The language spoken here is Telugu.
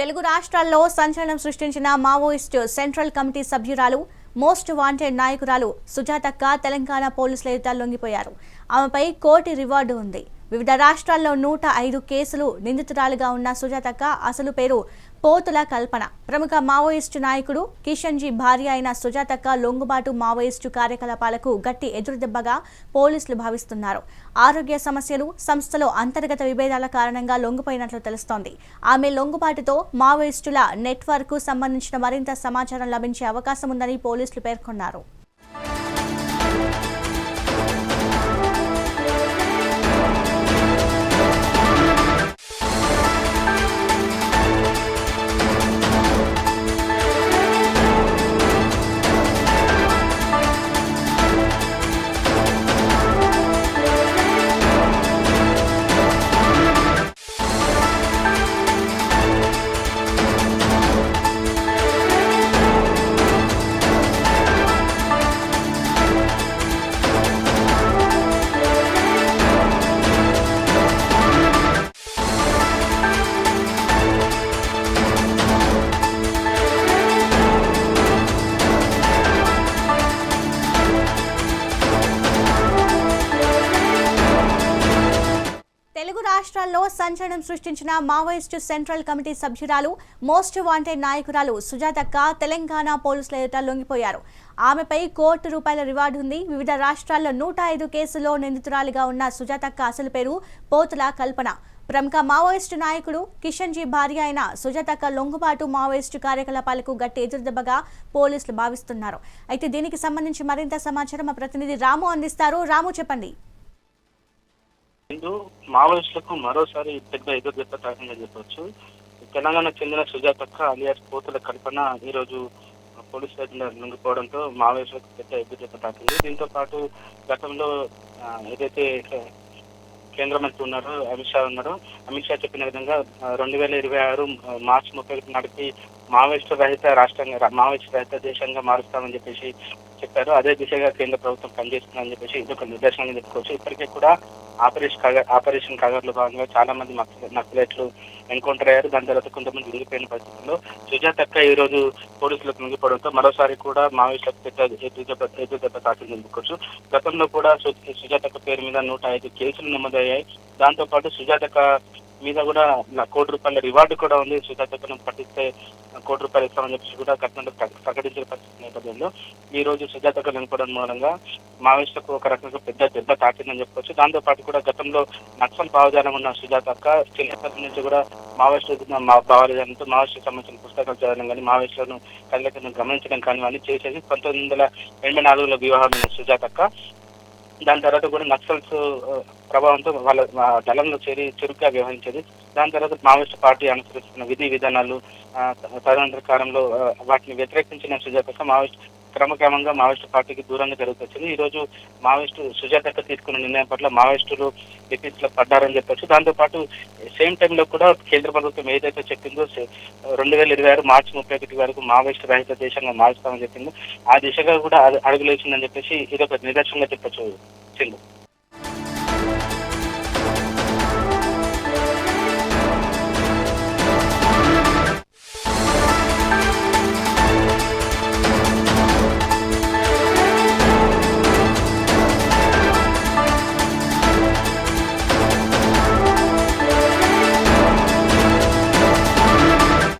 తెలుగు రాష్ట్రాల్లో సంచలనం సృష్టించిన మావోయిస్టు సెంట్రల్ కమిటీ సభ్యురాలు మోస్ట్ వాంటెడ్ నాయకురాలు సుజాతక్క తెలంగాణ పోలీసుల ఎదుట లొంగిపోయారు. ఆమెపై కోటి రివార్డు ఉంది. వివిధ రాష్ట్రాల్లో నూట ఐదు కేసులు నిందితురాలుగా ఉన్న సుజాతక్క అసలు పేరు పోతుల కల్పన. ప్రముఖ మావోయిస్టు నాయకుడు కిషన్జీ భార్య అయిన సుజాతక్క లొంగుబాటు మావోయిస్టు కార్యకలాపాలకు గట్టి ఎదురుదెబ్బగా పోలీసులు భావిస్తున్నారు. ఆరోగ్య సమస్యలు సంస్థలో అంతర్గత విభేదాల కారణంగా లొంగిపోయినట్లు తెలుస్తోంది. ఆమె లొంగుబాటుతో మావోయిస్టుల నెట్వర్క్ సంబంధించిన మరింత సమాచారం లభించే అవకాశం ఉందని పోలీసులు పేర్కొన్నారు. రాష్ట్రాల్లో సంచలనం సృష్టించిన మావోయిస్టు సెంట్రల్ కమిటీ సభ్యురాలు మోస్ట్ వాంటెడ్ నాయకురాలు సుజాతక్క తెలంగాణ పోలీసుల ఎదుట లొంగిపోయారు. ఆమెపై కోటి రూపాయల రివార్డు ఉంది. వివిధ రాష్ట్రాల్లో నూట ఐదు కేసుల్లో నిందితురాలిగా ఉన్న సుజాతక్క అసలు పేరు పోతుల కల్పన. ప్రముఖ మావోయిస్టు నాయకుడు కిషన్ జీ భార్య అయిన సుజాతక్క లొంగుబాటు మావోయిస్టు కార్యకలాపాలకు గట్టి ఎదురుదెబ్బగా పోలీసులు భావిస్తున్నారు. అయితే దీనికి సంబంధించి మరింత సమాచారం మా ప్రతినిధి రాము అందిస్తారు. రాము చెప్పండి. ముందు మావోయిస్టులకు మరోసారి పెద్ద ఎదురుదెబ్బ తాకిందని చెప్పవచ్చు తెలంగాణకు చెందిన సుజాతక్క అలియాస్ పోతుల కల్పన ఈ రోజు పోలీస్ స్టేషన్ లొంగిపోవడంతో మావోయిస్టులకు పెద్ద ఎదురుదెబ్బ తాకింది దీంతో పాటు గతంలో ఏదైతే కేంద్ర మంత్రి ఉన్నారో అమిత్ షా ఉన్నారో అమిత్ షా చెప్పిన విధంగా రెండు వేల ఇరవై ఆరు మార్చి ముప్పై ఒకటి నాటికి మావోయిస్టు రహిత రాష్ట్రంగా రా- మావోయిస్టు రహిత దేశంగా మారుస్తామని చెప్పేసి చెప్పారు. అదే దిశగా కేంద్ర ప్రభుత్వం పనిచేస్తుందని చెప్పేసి ఇది ఒక నిర్దేశంగా చెప్పుకోవచ్చు. ఇప్పటికే కూడా ఆపరేషన్ కగర్ ఆపరేషన్ కగర్లో భాగంగా చాలా మంది నక్సలైట్లు ఎన్కౌంటర్ అయ్యారు. దాని తర్వాత కొంతమంది విరిగిపోయిన పరిస్థితుల్లో సుజాతక్క ఈ రోజు పోలీసులకు లొంగిపోవడంతో మరోసారి కూడా మావోయిస్టులకు పెద్ద ఎదురుదెబ్బ ఎదురుదెబ్బ తాకింది చెప్పుకోవచ్చు. గతంలో కూడా సుజాతక్క పేరు మీద నూట ఐదు కేసులు నమోదయ్యాయి. దాంతో పాటు సుజాతక్క మీద కూడా నా కోటి రూపాయల రివార్డు కూడా ఉంది. సుజాతక్కను పట్టిస్తే కోటి రూపాయలు ఇస్తామని చెప్పేసి కూడా కట్నంలో ప్రకటించిన పరిస్థితి నేపథ్యంలో ఈ రోజు సుజాతక్క నింపడం మూలంగా మావోయిస్టులకు ఒక రకంగా పెద్ద దెబ్బ తాకిందని చెప్పుకోవచ్చు దాంతో పాటు కూడా గతంలో నక్సల్ భావజాలం ఉన్న సుజాతక్క చిన్నప్పటి నుంచి కూడా మావోయిస్టు మా భావజాలంతో మావోయిస్టు సంబంధించిన పుస్తకాలు చదవడం కానీ మావోయిస్టులను కళ్ళకను గమనించడం కానీ అన్ని చేసేసి పంతొమ్మిది వందల ఎనభై నాలుగులో వివాహమైన సుజాతక్క దాని తర్వాత కూడా నక్సల్స్ ప్రభావంతో వాళ్ళ దళంలో చేరి చురుగ్గా వ్యవహరించేది. దాని తర్వాత మావోయిస్ట్ పార్టీ అనుసరిస్తున్న విధి విధానాలు ఆ, తదనంతర కాలంలో వాటిని వ్యతిరేకించిన సుజాత మావోయిస్ట్ క్రమక్రమంగా మావోయిస్టు పార్టీకి దూరంగా జరుగుతొచ్చింది. ఈ రోజు మావోయిస్టు సుజాతక్క తీసుకున్న నిర్ణయం పట్ల మావోయిస్టులు డిఫీట్స్ పడ్డారని చెప్పొచ్చు. దాంతో పాటు సేమ్ టైంలో కూడా కేంద్ర ప్రభుత్వం ఏదైతే చెప్పిందో రెండు వేల ఇరవై ఆరు మార్చి ముప్పై ఒకటి వరకు మావోయిస్టు రహిత దేశంగా మారుస్తామని చెప్పిందో. ఆ దిశగా కూడా అడుగులేసిందని చెప్పేసి ఇది ఒక నిదర్శనంగా చెప్పొచ్చు సింధు